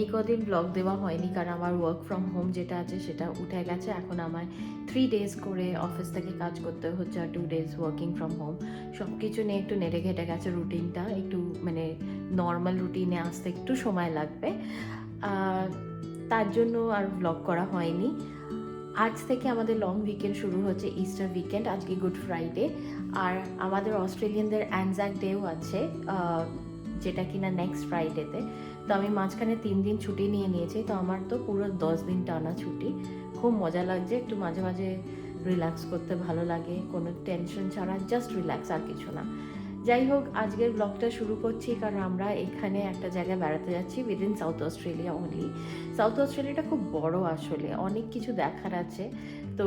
এই কদিন ব্লগ দেওয়া হয়নি কারণ আমার ওয়ার্ক ফ্রম হোম যেটা আছে সেটা উঠে গেছে। এখন আমায় থ্রি ডেজ করে অফিস থেকে কাজ করতে হচ্ছে আর two days working from home সব কিছু নিয়ে একটু নেড়ে ঘেটে গেছে রুটিনটা একটু মানে নর্মাল রুটিনে আসতে একটু সময় লাগবে। তার জন্য আর ব্লগ করা হয়নি। আজ থেকে আমাদের লং উইকেন্ড শুরু হচ্ছে ইস্টার উইকেন্ড আজকে গুড ফ্রাইডে আর আমাদের অস্ট্রেলিয়ানদের অ্যানজাক ডেও আছে যেটা কিনা নেক্সট ফ্রাইডেতে তো আমি মাঝখানে তিন দিন ছুটি নিয়ে নিয়েছি, তো আমার তো পুরো দশ দিন টানা ছুটি। খুব মজা লাগছে, একটু মাঝে মাঝে রিল্যাক্স করতে ভালো লাগে, কোনো টেনশন ছাড়া জাস্ট রিল্যাক্স আর কিছু না। যাই হোক, আজকের ব্লগটা শুরু করছি, কারণ আমরা এখানে একটা জায়গায় বেড়াতে যাচ্ছি within South Australia only South অস্ট্রেলিয়াটা খুব বড় আসলে, অনেক কিছু দেখার আছে। তো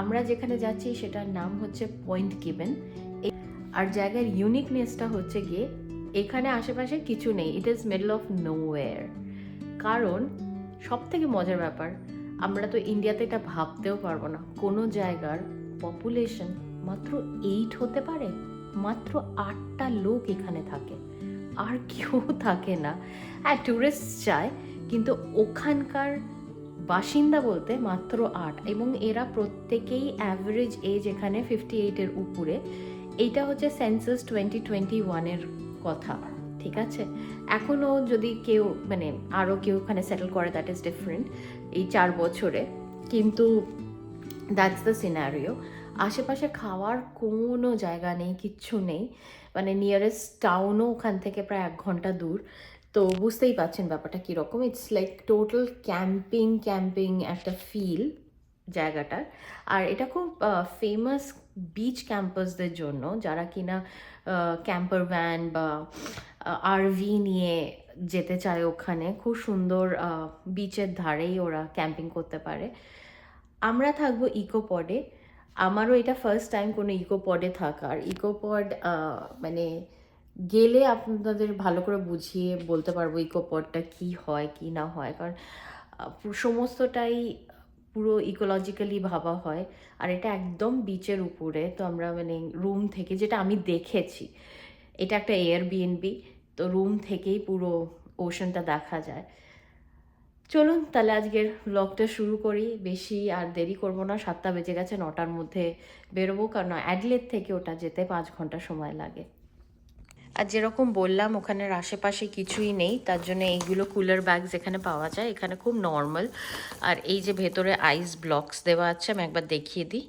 আমরা যেখানে যাচ্ছি, সেটার নাম হচ্ছে পয়েন্ট কিবেন আর জায়গার ইউনিকনেসটা হচ্ছে গিয়ে এখানে আশেপাশে কিছু নেই। It is middle of nowhere কারণ সব থেকে মজার ব্যাপার, আমরা তো ইন্ডিয়াতে এটা ভাবতেও পারব না। কোনো জায়গার পপুলেশন মাত্র এইট হতে পারে, মাত্র আটটা লোক এখানে থাকে। আর কেউ থাকে না। হ্যাঁ ট্যুরিস্ট চায়, কিন্তু ওখানকার বাসিন্দা বলতে মাত্র আট। এবং এরা প্রত্যেকেই অ্যাভারেজ এজ এখানে ফিফটি এইটের উপরে। এইটা হচ্ছে সেন্সাস টোয়েন্টি টোয়েন্টি ওয়ানের কথা, ঠিক আছে? এখনও যদি কেউ মানে আরও কেউ ওখানে সেটেল করে দ্যাট ইজ ডিফারেন্ট এই চার বছরে। কিন্তু দ্যাটস দ্য সিনারিও আশেপাশে খাওয়ার কোনো জায়গা নেই, কিচ্ছু নেই। মানে নিয়ারেস্ট টাউনও ওখান থেকে প্রায় এক ঘণ্টা দূর। তো বুঝতেই পাচ্ছেন ব্যাপারটা কীরকম। It's like total camping camping একটা ফিল জায়গাটার। আর এটা খুব ফেমাস বিচ ক্যাম্পাসদের জন্য, যারা কিনা ক্যাম্পার ভ্যান বা আরভি নিয়ে যেতে চায় ওখানে, খুব সুন্দর বিচের ধারেই ওরা ক্যাম্পিং করতে পারে। আমরা থাকব ইকো পডে আমারও এটা ফার্স্ট টাইম কোনো ইকো পডে থাকার। ইকো পড মানে গেলে আপনাদের ভালো করে বুঝিয়ে বলতে পারব ইকো পডটা কী হয়, কি না হয়। কারণ সমস্তটাই পুরো ইকোলজিক্যালি ভাবা হয়। আর এটা একদম বিচের উপরে, তো আমরা মানে রুম থেকে, যেটা আমি দেখেছি, এটা একটা এয়ার বিএনবি তো রুম থেকেই পুরো ওশনটা দেখা যায়। চলুন তাহলে আজকের ব্লগটা শুরু করি। বেশি আর দেরি করব না, সাতটা বেজে গেছে, নটার মধ্যে বেরোবো, কারণ অ্যাডলেট থেকে ওটা যেতে পাঁচ ঘণ্টা সময় লাগে। আর যেরকম বললাম, ওখানের আশেপাশে কিছুই নেই। তার জন্য এইগুলো কুলার ব্যাগস এখানে পাওয়া যায়। এখানে খুব নর্মাল আর এই যে ভেতরে আইস ব্লকস দেওয়া আছে, আমি একবার দেখিয়ে দিই।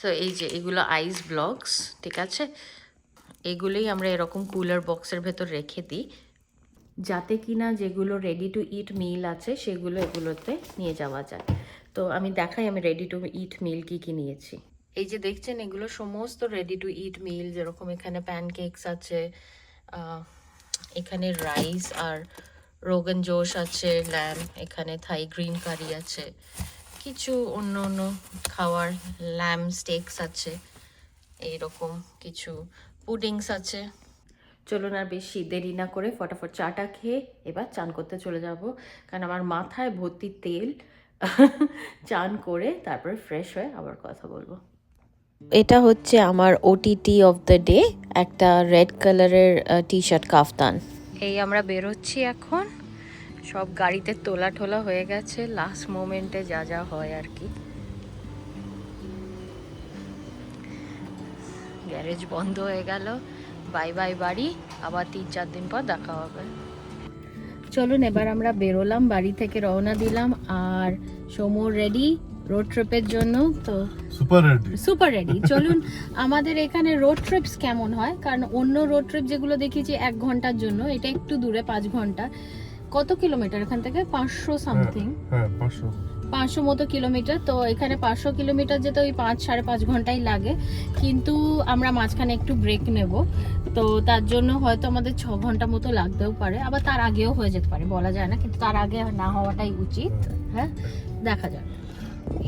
সো এই যে এগুলো আইস ব্লকস ঠিক আছে? এগুলোই আমরা এরকম কুলার বক্সের ভেতর রেখে দিই। যাতে কিনা যেগুলো রেডি টু ইট মিল আছে, সেগুলো এগুলোতে নিয়ে যাওয়া যায়। তো আমি দেখাই আমি রেডি টু ইট মিল কি কি নিয়েছি। এই যে দেখছেন, এগুলো সমস্ত রেডি টু ইট মিল যেরকম এখানে প্যানকেকস আছে এখানে রাইস আর রোগন জোশ আছে ল্যাম এখানে থাই গ্রিন কারি আছে, কিছু অন্য অন্য খাওয়ার ল্যাম স্টেকস আছে, এইরকম কিছু পুডিংস আছে। চলুন আর বেশি দেরি না করে ফটাফট চাটা খেয়ে এবার চান করতে চলে যাব, কারণ আমার মাথায় ভর্তি তেল, চান করে তারপরে ফ্রেশ হয়ে আবার কথা বলব। এটা হচ্ছে আমার ওটিটি অফ দ্য ডে একটা রেড কালারের টি শার্ট কাফতান। এই আমরা বেরোচ্ছি এখন। সব গাড়িতে তোলা টোলা হয়ে গেছে। লাস্ট মোমেন্টে যা যা হয় আর কি। গ্যারেজ বন্ধ হয়ে গেল। বাই বাই বাড়ি। আবার তিন চার দিন পর দেখা হবে। চলুন, এবার আমরা বেরোলাম। বাড়ি থেকে রওনা দিলাম। আর সমর রেডি রোড ট্রিপের জন্য তো সুপার রেডি সুপার রেডি চলুন আমাদের এখানে রোড ট্রিপস কেমন হয়? কারণ অন্য রোড ট্রিপ যেগুলো দেখেছি এক ঘণ্টার জন্য এটা একটু দূরে পাঁচ ঘণ্টা। কত কিলোমিটার এখান থেকে? পাঁচশো সামথিং হ্যাঁ পাঁচশো। পাঁচশো মতো কিলোমিটার তো এখানে পাঁচশো কিলোমিটার যেতে ওই পাঁচ সাড়ে পাঁচ ঘন্টাই লাগে। কিন্তু আমরা মাঝখানে একটু ব্রেক নেব। তো তার জন্য হয়তো আমাদের ছ ঘণ্টা মতো লাগতেও পারে। আবার তার আগেও হয়ে যেতে পারে বলা যায় না। কিন্তু তার আগে না হওয়াটাই উচিত। হ্যাঁ দেখা যাক।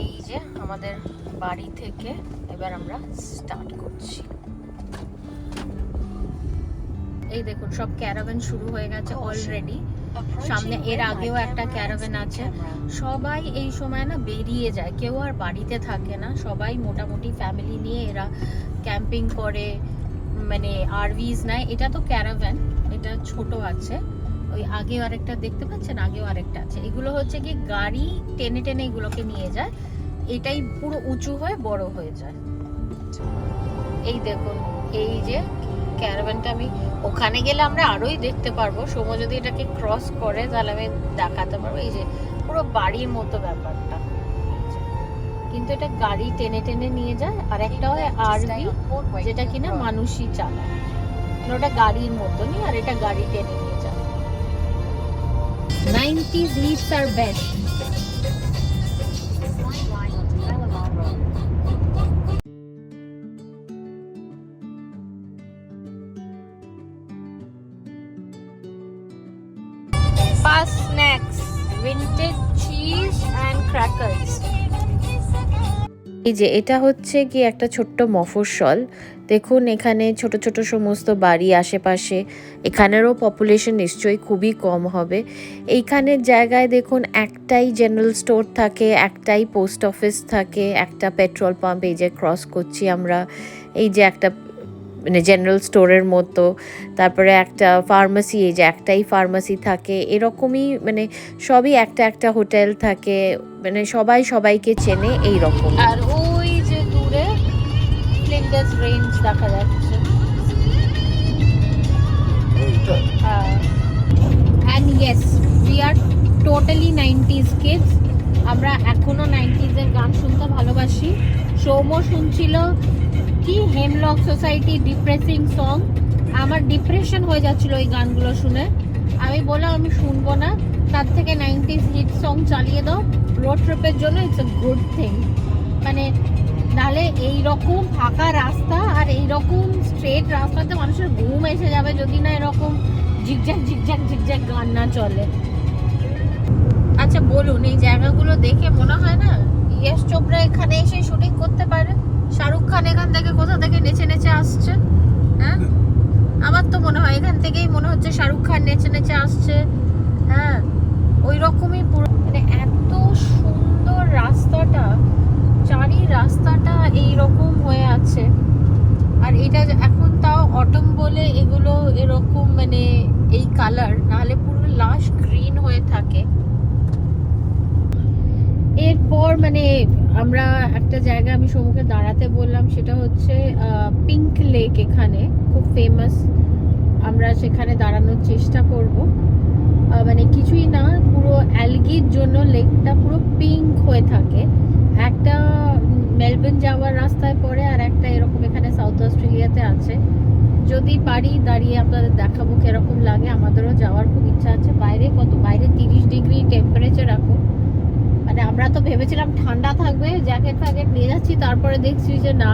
এই যে আমাদের বাড়ি থেকে এবার আমরা স্টার্ট করছি। এই দেখুন সব ক্যারাভেন শুরু হয়ে গেছে অলরেডি সামনে এর আগেও একটা ক্যারাভেন আছে। সবাই এই সময় না বেরিয়ে যায় কেউ আর বাড়িতে থাকে না। সবাই মোটামুটি ফ্যামিলি নিয়ে এরা ক্যাম্পিং করে মানে আরভিজ নেয়। এটা তো ক্যারাভ্যান এটা ছোট আছে। ওই আগেও আরেকটা দেখতে পাচ্ছেন? আগেও আরেকটা আছে। এগুলো হচ্ছে কি গাড়ি টেনে টেনে এগুলোকে নিয়ে যায়। এটাই পুরো উঁচু হয়ে বড় হয়ে যায়। এই দেখুন এই যে ক্যারাভ্যানটা আমি ওখানে গেলে আমরা আরোই দেখতে পারব। সময় যদি এটাকে ক্রস করে তাহলে আমি দেখাতে পারব। এই যে পুরো বাড়ির মতো ব্যাপারটা। কিন্তু এটা গাড়ি টেনে টেনে নিয়ে যায়। আর একটা হয় আরভি যেটা কিনা মানুষই চালায়। মানে ওটা গাড়ির মতনই আর এটা গাড়ি টেনে নিয়ে যায় nineties leads R best Fast snacks, vintage cheese and crackers. এই যে এটা হচ্ছে কি একটা ছোট্ট মফস্বল দেখুন, এখানে ছোট ছোট সমস্ত বাড়ি আশেপাশে, এখানেরও পপুলেশন নিশ্চয়ই খুবই কম হবে। এইখানের জায়গায় দেখুন, একটাই জেনারেল স্টোর থাকে, একটাই পোস্ট অফিস থাকে, একটা পেট্রোল পাম্প এই যে ক্রস করছি আমরা, এই যে একটা মানে জেনারেল স্টোরের মতো, তারপরে একটা ফার্মাসি এই যে একটাই ফার্মাসি থাকে, এরকমই মানে সবই একটা একটা হোটেল থাকে মানে সবাই সবাইকে চেনে এই রকম আর দূরে ফ্লিন্ডার্স রেঞ্জ দেখা যাচ্ছে। And yes we are totally nineties kids আমরা এখনও নাইনটিজের গান শুনতে ভালোবাসি। সৌম্য শুনছিল কি হেমলক সোসাইটি ডিপ্রেসিং সং আমার ডিপ্রেশন হয়ে যাচ্ছিল ওই গানগুলো শুনে। আমি বললাম আমি শুনব না। তার থেকে নাইনটিজ হিট সং চালিয়ে দাও। রোড ট্রিপের জন্য ইটস এ গুড থিং মানে নাহলে এই রকম ফাঁকা রাস্তা আর এই রকম স্ট্রেট রাস্তাতে মানুষের ঘুম এসে যাবে যদি না এরকম ঝিকঝ্যাক ঝিকঝ্যাক ঝিকঝ্যাক গান না চলে। আচ্ছা বলুন, এই জায়গাগুলো দেখে মনে হয় না ইয়েস চোপড়া এখানে এসে শুটিং করতে পারে? শাহরুখ খান এখান থেকে কোথা থেকে নেচে নেচে আসছে? হ্যাঁ? আমার তো মনে হয় এখান থেকেই মনে হচ্ছে শাহরুখ খান নেচে নেচে আসছে। হ্যাঁ ওই রকমই পুরো মানে এত সুন্দর রাস্তাটা চারি রাস্তাটা এই রকম হয়ে আছে। আর এটা এখন তাও অটম বলে এগুলো এরকম মানে এই কালার নাহলে পুরো লাশ গ্রিন হয়ে থাকে। এরপর মানে আমরা একটা জায়গা আমি সমুখে দাঁড়াতে বললাম, সেটা হচ্ছে পিঙ্ক লেক এখানে, খুব ফেমাস আমরা সেখানে দাঁড়ানোর চেষ্টা করব। মানে কিছুই না, পুরো অ্যালগির জন্য লেকটা পুরো পিঙ্ক হয়ে থাকে। একটা মেলবোর্ন যাওয়ার রাস্তায় পড়ে আর একটা এরকম এখানে সাউথ অস্ট্রেলিয়াতে আছে। যদি পারি দাঁড়িয়ে আপনাদের দেখাবো কীরকম লাগে আমাদেরও যাওয়ার খুব ইচ্ছা আছে। বাইরে কত বাইরে তিরিশ ডিগ্রি টেম্পারেচার এখন মানে আমরা তো ভেবেছিলাম ঠান্ডা থাকবে জ্যাকেট ফ্যাকেট নিয়ে যাচ্ছি তারপরে দেখছি যে না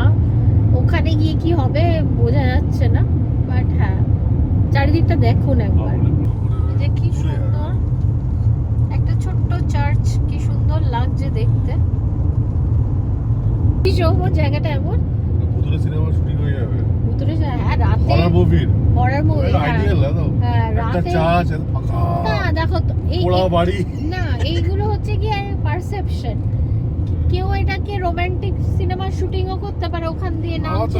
ওখানে গিয়ে কি হবে বোঝা যাচ্ছে না। বাট হ্যাঁ চারিদিকটা দেখুন একবার। যে কি সুন্দর একটা ছোট্ট চার্চ কি সুন্দর লাগছে দেখতে। কি জায়গাটা এমন? ভুতুরে সিনেমা শুটিং হয়ে যাবে। হ্যাঁ রাতে হরার মুভির হরার মুভি আইডিয়াল না হ্যাঁ রাতে চার্চ এত ফাঁকা। না দেখো তো এই পোড়া বাড়ি। না এইগুলো হচ্ছে কি পারসেপশন কেউ এটাকে রোমান্টিক সিনেমা শুটিংও করতে পারে ওখান দিয়ে নামছে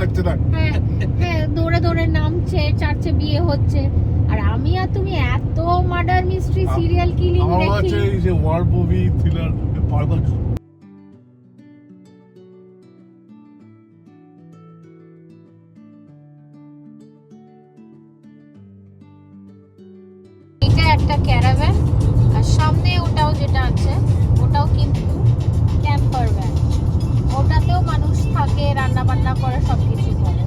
লাগছে না। হ্যাঁ হ্যাঁ দৌড়ে দৌড়ে নামছে চার্চে বিয়ে হচ্ছে। আর আমি আর তুমি এত মার্ডার মিস্ট্রি সিরিয়াল কিলিং আমার দেখি এই যে ওয়ার মুভি থ্রিলার পারপাস একটা ক্যারাভ্যান আর সামনে ওটাও যেটা আছে, ওটাও কিন্তু ক্যাম্পার ভ্যান ওটাতেও মানুষ থাকে রান্না বান্না করে সব কিছু করে।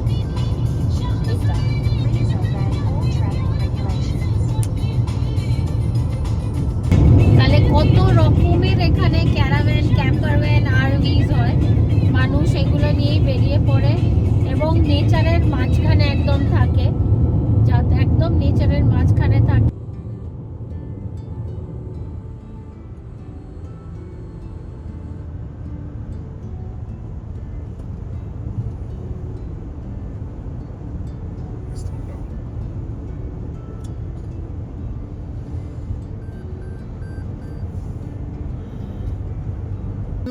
তাহলে কত রকমের এখানে ক্যারাভ্যান ক্যাম্পার ভ্যান আরভিজ হয়? মানুষ এগুলো নিয়েই বেরিয়ে পড়ে এবং নেচারের মাঝখানে একদম থাকে। যাতে একদম নেচারের মাঝখানে থাকে।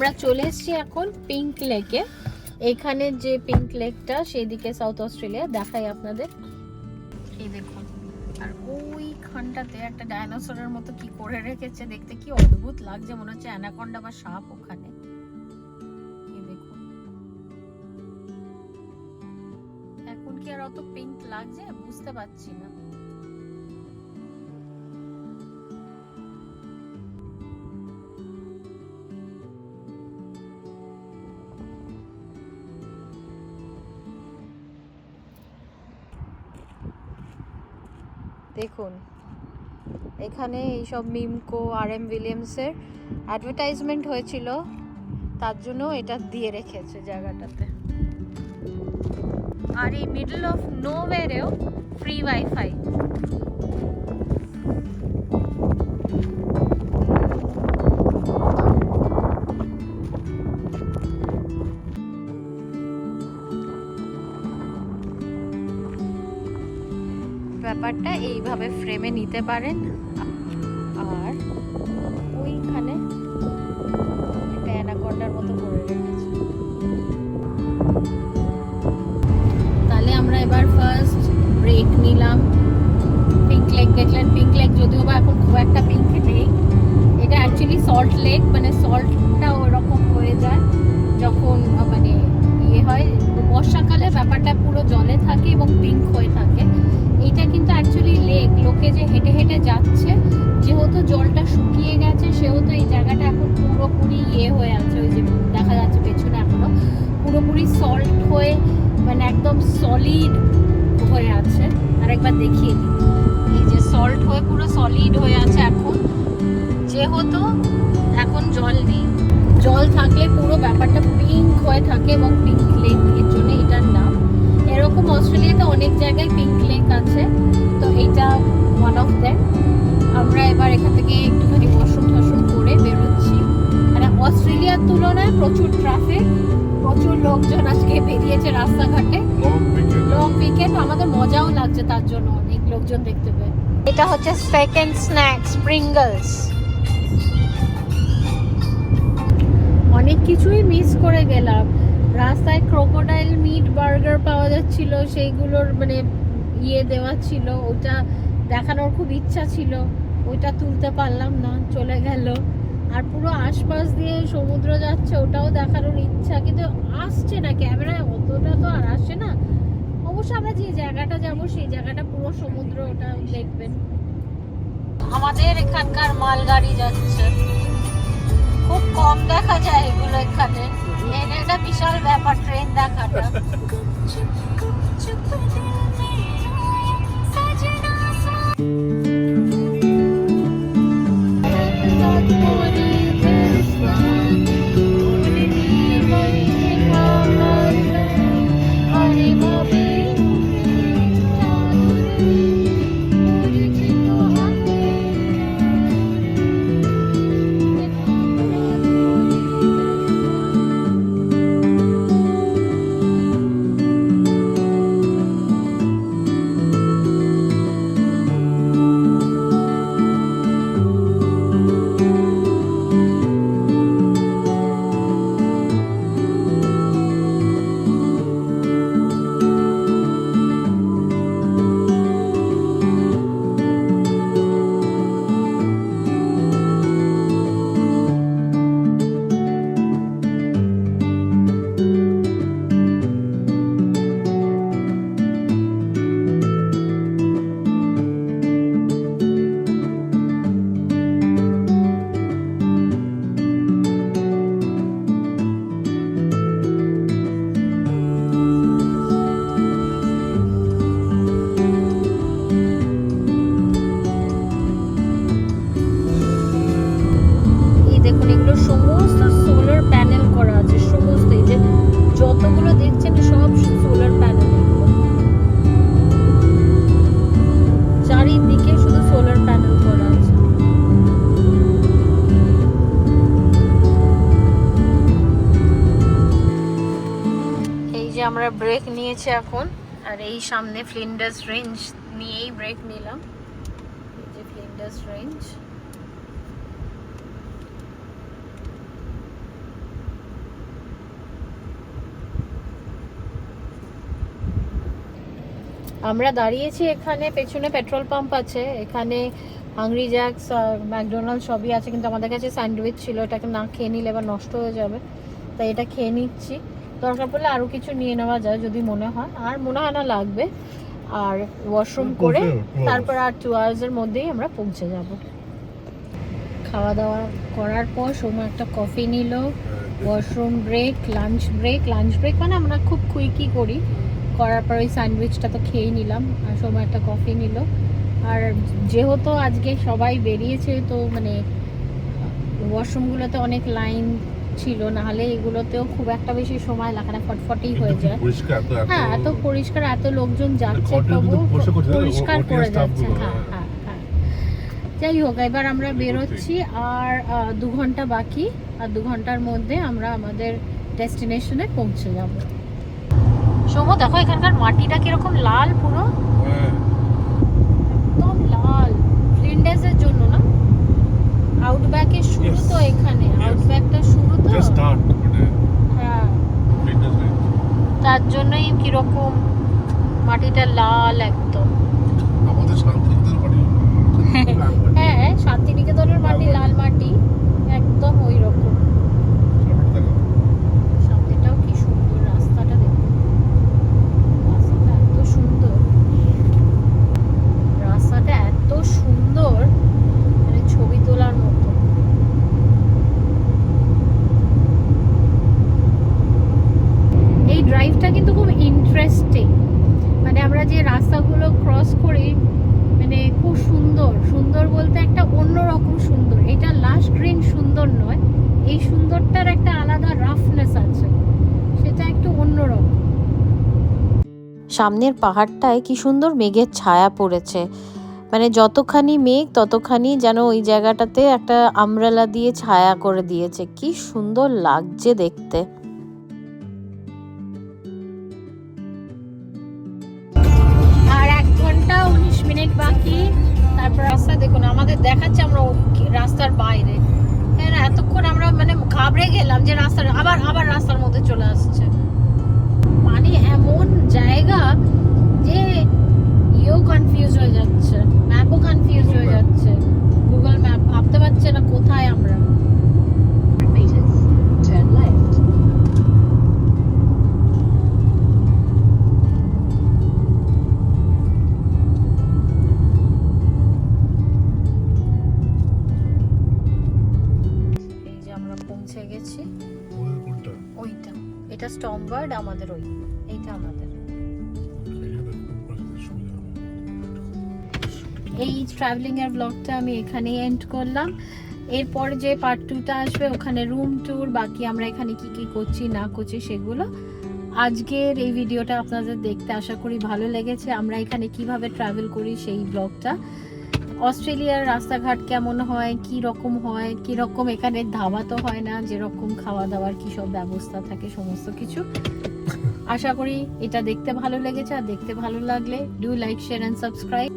আমরা চলে এসেছি এখন পিঙ্ক লেকে এখানে যে পিঙ্ক লেকটা সেদিকে সাউথ অস্ট্রেলিয়া দেখাই আপনাদের। এই দেখুন, আর ওই এইখানটাতে একটা ডাইনোসরের মতো কি করে রেখেছে দেখতে, কি অদ্ভুত লাগছে, মনে হচ্ছে অ্যানাকন্ডা বা সাপ ওখানে। এখন কি আর অত পিঙ্ক লাগছে? বুঝতে পারছি না। দেখুন। এখানে এইসব মিমকো, আর এম উইলিয়ামসের অ্যাডভার্টাইজমেন্ট হয়েছিল। তার জন্য এটা দিয়ে রেখেছে জায়গাটাতে। আর এই মিডল অফ নো ওয়েরেও ফ্রি ওয়াইফাই ব্যাপারটা এইভাবে ফ্রেমে নিতে পারেন। আর ওইখানে একটা মতো করে রেখেছে। তাহলে আমরা এবার ফার্স্ট ব্রেক নিলাম। পিঙ্ক লেক দেখলেন? পিঙ্ক লেক যদিও বা এখন খুব একটা পিঙ্ক নেই। এটা অ্যাকচুয়ালি সল্ট লেক মানে সল্টটা ওরকম হয়ে যায়। যখন মানে ইয়ে হয় বর্ষাকালে ব্যাপারটা পুরো জলে থাকে এবং পিঙ্ক হয়ে থাকে। এইটা কিন্তু অ্যাকচুয়ালি লেক লোকে যে হেঁটে হেঁটে যাচ্ছে, যেহেতু জলটা শুকিয়ে গেছে, সেহেতু এই জায়গাটা এখন পুরোপুরি ইয়ে হয়ে আছে, ওই যে দেখা যাচ্ছে পেছনে এখনও, পুরোপুরি সল্ট হয়ে মানে একদম সলিড হয়ে আছে। আরেকবার দেখিয়ে দিই। এই যে সল্ট হয়ে পুরো সলিড হয়ে আছে এখন। যেহেতু এখন জল নেই। জল থাকলে পুরো ব্যাপারটা পিঙ্ক হয়ে থাকে এবং পিঙ্ক লেক এর জন্য নাম এরকম অস্ট্রেলিয়াতে অনেক জায়গায় পিঙ্ক লেক আছে তো এইটা ওয়ান অফ দ্যাট আমরা এবার এখান থেকে একটুখানি ওয়াশরুম টশরুম করে বেরোচ্ছি। মানে অস্ট্রেলিয়ার তুলনায় প্রচুর ট্রাফিক প্রচুর লোকজন আজকে বেরিয়েছে রাস্তাঘাটে। লং উইকেন্ড লং উইকেন্ড আমাদের মজাও লাগছে তার জন্য অনেক লোকজন দেখতে পেয়ে। এটা হচ্ছে সেকেন্ড স্ন্যাক স্প্রিঙ্গলস অনেক কিছুই মিস করে গেলাম। রাস্তায় ক্রোকোডাইল মিট বার্গার পাওয়া যাচ্ছিল, সেইগুলোর মানে ইয়ে দেওয়া ছিল, ওটা দেখানোর খুব ইচ্ছা ছিল, ওইটা তুলতে পারলাম না, চলে গেল। আর পুরো আশপাশ দিয়ে সমুদ্র যাচ্ছে, ওটাও দেখানোর ইচ্ছা, কিন্তু আসছে না, ক্যামেরায় অতটা তো আর আসছে না। অবশ্য আমরা যে জায়গাটা যাব, সেই জায়গাটা পুরো সমুদ্র, ওটা দেখবেন। আমাদের এখানকার মালগাড়ি যাচ্ছে। খুব কম দেখা যায় এগুলো এখানে। এটা একটা বিশাল ব্যাপার ট্রেন দেখাটা আমরা ব্রেক নিয়েছি এখন। আর এই সামনে ফ্লিন্ডার্স রেঞ্জ নিয়েই ব্রেক নিলাম। এই যে ফ্লিন্ডার্স রেঞ্জ আমরা দাঁড়িয়েছি এখানে, পেছনে পেট্রোল পাম্প আছে। এখানে হাংরি জ্যাক্স ম্যাকডোনাল্ড সবই আছে, কিন্তু আমাদের কাছে স্যান্ডউইচ ছিল। এটাকে না খেয়ে নিলে এবার নষ্ট হয়ে যাবে। তাই এটা খেয়ে নিচ্ছি। দরকার পড়লে আরও কিছু নিয়ে নেওয়া যায় যদি মনে হয়। আর মনে হয় না লাগবে। আর ওয়াশরুম করে তারপর আর টু আওয়ার্সের মধ্যেই আমরা পৌঁছে যাব। খাওয়া দাওয়া করার পর সময় একটা কফি নিল washroom break lunch break lunch break মানে আমরা খুব কুইকই করি। করার পর ওই স্যান্ডউইচটা তো খেয়েই নিলাম আর সময় একটা কফি নিল। আর যেহেতু আজকে সবাই বেরিয়েছে তো মানে ওয়াশরুমগুলোতে অনেক লাইন ছিল নাহলে এগুলোতেও খুব একটা বেশি সময় লাগে না ফটফটেই হয়ে যায়। হ্যাঁ এত পরিষ্কার এত লোকজন যাচ্ছে তবু পরিষ্কার না, করে যাচ্ছে। হ্যাঁ হ্যাঁ। হ্যাঁ। যাই হোক এবার আমরা বেরোচ্ছি আর দু ঘণ্টা বাকি আর দু ঘণ্টার মধ্যে আমরা আমাদের ডেস্টিনেশনে পৌঁছে যাব। সৌম দেখো এখানকার মাটিটা কীরকম লাল পুরো। হ্যাঁ। একদম লাল। ফ্লিন্ডেসের জন্য আউটব্যাকের শুরু তো এখানে. আউটব্যাকটা শুরু তো? স্টার্ট হ্যাঁ। তার জন্যই কীরকম মাটিটা লাল একদম। আমাদের শান্তিনিকেতন বাড়ি লাল বাড়ি। হ্যাঁ শান্তিনিকেতনের মাটি লাল লাল মাটি একদম ওই রকম সামনে দেখো। সামনেটাও কি সুন্দর রাস্তাটা দেখুন রাস্তাটা এত সুন্দর রাস্তাটা এত সুন্দর মানে ছবি তোলার মতো এই ড্রাইভটা কিন্তু খুব ইন্টারেস্টিং মানে আমরা যে রাস্তাগুলো ক্রস করি মানে খুব সুন্দর সুন্দর বলতে একটা অন্যরকম সুন্দর এটা লাস্ট গ্রিন সুন্দর নয় এই সুন্দরটার একটা আলাদা রাফনেস আছে সেটা একটু অন্যরকম সামনের পাহাড়টায় কি সুন্দর মেঘের ছায়া পড়েছে। মানে যতখানি মেঘ, ততখানি যেন ওই জায়গাটাতে একটা আমব্রেলা দিয়ে ছায়া করে দিয়েছে। কি সুন্দর লাগছে দেখতে। আর এক ঘণ্টা উনিশ মিনিট বাকি। তারপর রাস্তা দেখুন, আমাদের দেখাচ্ছে আমরা রাস্তার বাইরে। হ্যাঁ এতক্ষণ আমরা মানে ঘাবড়ে গেলাম যে রাস্তার, আবার আবার রাস্তার মধ্যে চলে আসছে। জায়গা এই ট্রাভেলিং এর ব্লগটা আমি এখানেই এন্ড করলাম। এরপর যে পার্ট টুটা আসবে, ওখানে রুম ট্যুর বাকি আমরা এখানে কি কি করছি, না করছি সেগুলো। আজকের এই ভিডিওটা আপনাদের দেখতে আশা করি ভালো লেগেছে। আমরা এখানে কীভাবে ট্রাভেল করি সেই ব্লগটা অস্ট্রেলিয়ার রাস্তাঘাট কেমন হয়, কি রকম হয়, কি রকম এখানে ধাবা তো হয় না যেরকম খাওয়া দাওয়ার কি সব ব্যবস্থা থাকে, সমস্ত কিছু। আশা করি এটা দেখতে ভালো লেগেছে। আর দেখতে ভালো লাগলে do like share and subscribe